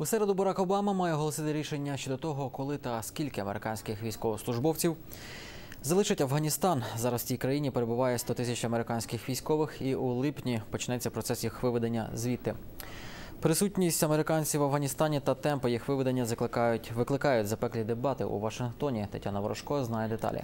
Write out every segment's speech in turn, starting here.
У середу Барак Обама має оголосити рішення щодо того, коли та скільки американських військовослужбовців залишать Афганістан. Зараз в цій країні перебуває 100 тисяч американських військових, і у липні почнеться процес їх виведення звідти. Присутність американців в Афганістані та темпи їх виведення закликають викликають запеклі дебати у Вашингтоні. Тетяна Ворожко знає деталі.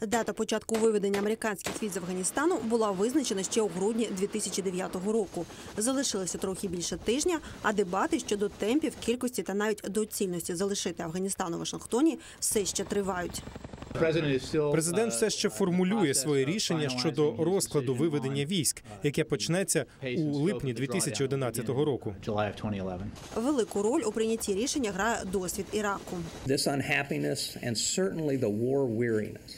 Дата початку виведення американських військ з Афганістану була визначена ще у грудні 2009 року. Залишилося трохи більше тижня, а дебати щодо темпів, кількості та навіть доцільності залишити Афганістан у Вашингтоні все ще тривають. Президент все ще формулює своє рішення щодо розкладу виведення військ, яке почнеться у липні 2011 року. Велику роль у прийнятті рішення грає досвід Іраку.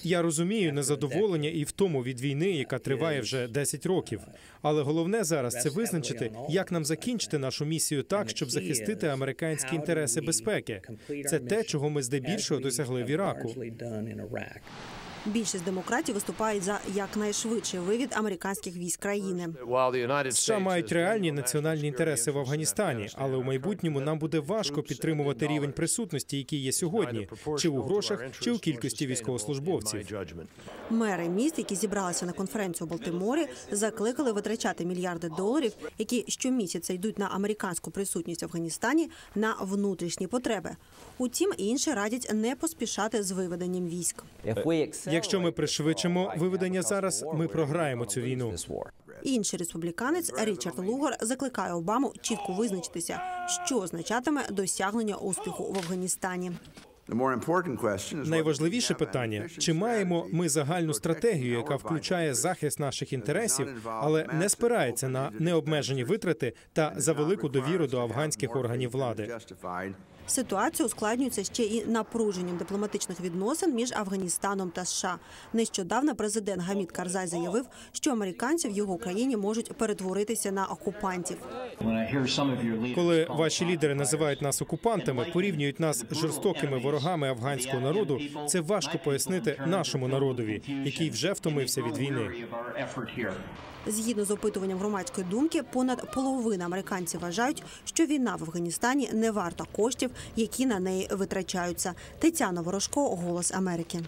Я розумію незадоволення і втому від війни, яка триває вже 10 років. Але головне зараз це визначити, як нам закінчити нашу місію так, щоб захистити американські інтереси безпеки. Це те, чого ми здебільшого досягли в Іраку. Iraq. Більшість демократів виступають за якнайшвидший вивід американських військ країни. США мають реальні національні інтереси в Афганістані, але у майбутньому нам буде важко підтримувати рівень присутності, який є сьогодні, чи у грошах, чи у кількості військовослужбовців. Мери міст, які зібралися на конференцію у Балтиморі, закликали витрачати мільярди доларів, які щомісяця йдуть на американську присутність в Афганістані на внутрішні потреби. Утім, інші радять не поспішати з виведенням військ. Якщо ми пришвидшимо виведення зараз, ми програємо цю війну. Інший республіканець Річард Лугар закликає Обаму чітко визначитися, що означатиме досягнення успіху в Афганістані. Найважливіше питання: чи маємо ми загальну стратегію, яка включає захист наших інтересів, але не спирається на необмежені витрати та за велику довіру до афганських органів влади. Ситуація ускладнюється ще і напруженням дипломатичних відносин між Афганістаном та США. Нещодавно президент Гамід Карзай заявив, що американці в його країні можуть перетворитися на окупантів. Коли ваші лідери називають нас окупантами, порівнюють нас з жорстокими ворогами афганського народу, це важко пояснити нашому народові, який вже втомився від війни. Згідно з опитуванням громадської думки, понад половина американців вважають, що війна в Афганістані не варта коштів, які на неї витрачаються. Тетяна Ворожко, Голос Америки.